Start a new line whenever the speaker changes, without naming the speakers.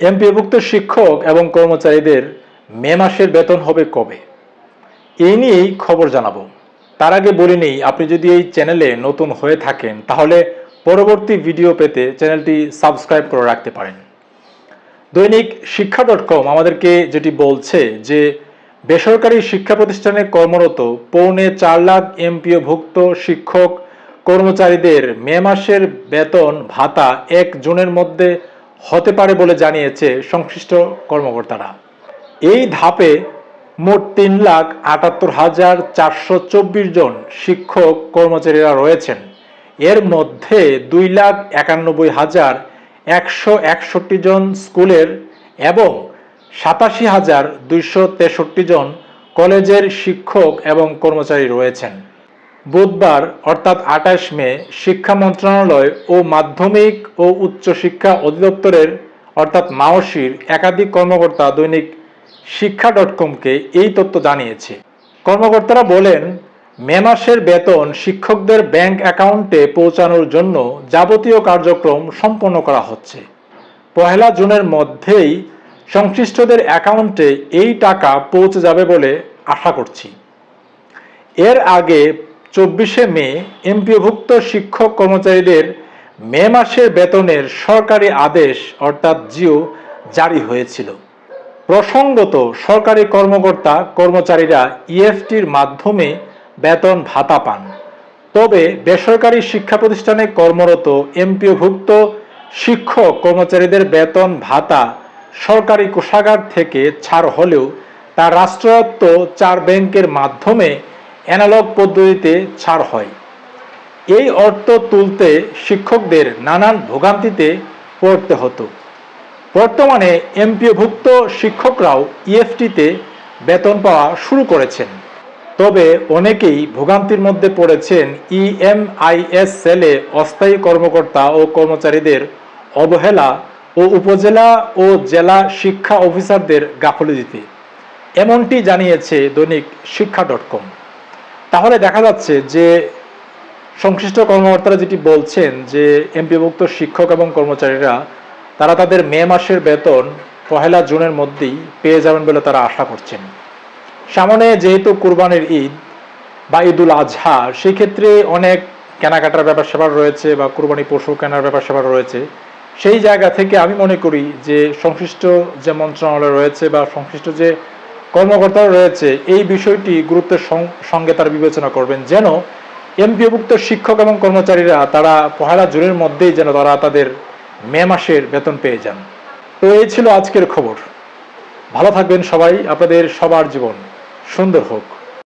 এমপিভুক্ত শিক্ষক এবং কর্মচারীদের মে মাসের বেতন হবে কবে? এই নিয়েই খবর জানাব। তার আগে বলে নিই, আপনি যদি এই চ্যানেলে নতুন হয়ে থাকেন, তাহলে পরবর্তী ভিডিও পেতে চ্যানেলটি সাবস্ক্রাইব করে রাখতে পারেন। দৈনিক শিক্ষা ডট কম আমাদেরকে যেটি বলছে যে, বেসরকারি শিক্ষা প্রতিষ্ঠানে কর্মরত পৌনে চার লাখ এমপিওভুক্ত শিক্ষক কর্মচারীদের মে মাসের বেতন ভাতা এক জুনের মধ্যে হতে পারে বলে জানিয়েছে সংশ্লিষ্ট কর্মকর্তারা। এই ধাপে মোট তিন লাখ আটাত্তর হাজার চারশো চব্বিশ জন শিক্ষক কর্মচারীরা রয়েছেন। এর মধ্যে দুই লাখ একানব্বই হাজার একশো একষট্টি জন স্কুলের এবং সাতাশি হাজার দুইশো তেষট্টি জন কলেজের শিক্ষক এবং কর্মচারী রয়েছেন। বুধবার, অর্থাৎ আঠাশ মে, শিক্ষা মন্ত্রণালয় ও মাধ্যমিক ও উচ্চশিক্ষা অধিদপ্তরের, অর্থাৎ মাওসির, একাধিক কর্মকর্তা দৈনিক শিক্ষা ডট কমকে এই তথ্য জানিয়েছে। কর্মকর্তারা বলেন, মে মাসের বেতন শিক্ষকদের ব্যাংক অ্যাকাউন্টে পৌঁছানোর জন্য যাবতীয় কার্যক্রম সম্পন্ন করা হচ্ছে। পহেলা জুনের মধ্যেই সংশ্লিষ্টদের অ্যাকাউন্টে এই টাকা পৌঁছে যাবে বলে আশা করছি। এর আগে চব্বিশে মে এমপিওভুক্ত শিক্ষক কর্মচারীদের মে মাসের বেতনের সরকারি আদেশ, অর্থাৎ জিও, জারি হয়েছিল। প্রসঙ্গত, সরকারি কর্মকর্তা কর্মচারীরা ইএফটির মাধ্যমে বেতন ভাতা পান। তবে বেসরকারি শিক্ষা প্রতিষ্ঠানে কর্মরত এমপিওভুক্ত শিক্ষক কর্মচারীদের বেতন ভাতা সরকারি কোষাগার থেকে ছাড় হলেও তা রাষ্ট্রায়ত্ত চার ব্যাংকের মাধ্যমে অ্যানালগ পদ্ধতিতে ছাড় হয়। এই অর্থ তুলতে শিক্ষকদের নানান ভোগান্তিতে পড়তে হতো। বর্তমানে এমপিওভুক্ত শিক্ষকরাও ইএফটিতে বেতন পাওয়া শুরু করেছেন। তবে অনেকেই ভোগান্তির মধ্যে পড়েছেন ইএমআইএস সেলে অস্থায়ী কর্মকর্তা ও কর্মচারীদের অবহেলা ও উপজেলা ও জেলা শিক্ষা অফিসারদের গাফলতিতে। এমনটি জানিয়েছে দৈনিক শিক্ষা ডট কম। তাহলে দেখা যাচ্ছে যে সংশ্লিষ্ট কর্মকর্তারা যেটি বলছেন যে এমপিভুক্ত শিক্ষক এবং কর্মচারীরা, তারা তাদের মে মাসের বেতন পহেলা জুনের মধ্যেই পেয়ে যাবেন বলে তারা আশা করছেন। সামনে যেহেতু কুরবানির ঈদ বা ঈদুল আজহা সেই ক্ষেত্রে অনেক কেনাকাটার ব্যাপার স্যাপার রয়েছে বা কুরবানি পশু কেনার ব্যাপার স্যাপার রয়েছে। সেই জায়গা থেকে আমি মনে করি যে সংশ্লিষ্ট যে মন্ত্রণালয় রয়েছে বা সংশ্লিষ্ট যে কর্মকর্তারা রয়েছে, এই বিষয়টি গুরুত্বের সঙ্গে তারা বিবেচনা করবেন যেন এমপিওভুক্ত শিক্ষক এবং কর্মচারীরা তারা পহেলা জুনের মধ্যেই যেন তারা তাদের মে মাসের বেতন পেয়ে যান। তো এই ছিল আজকের খবর। ভালো থাকবেন সবাই, আপনাদের সবার জীবন সুন্দর হোক।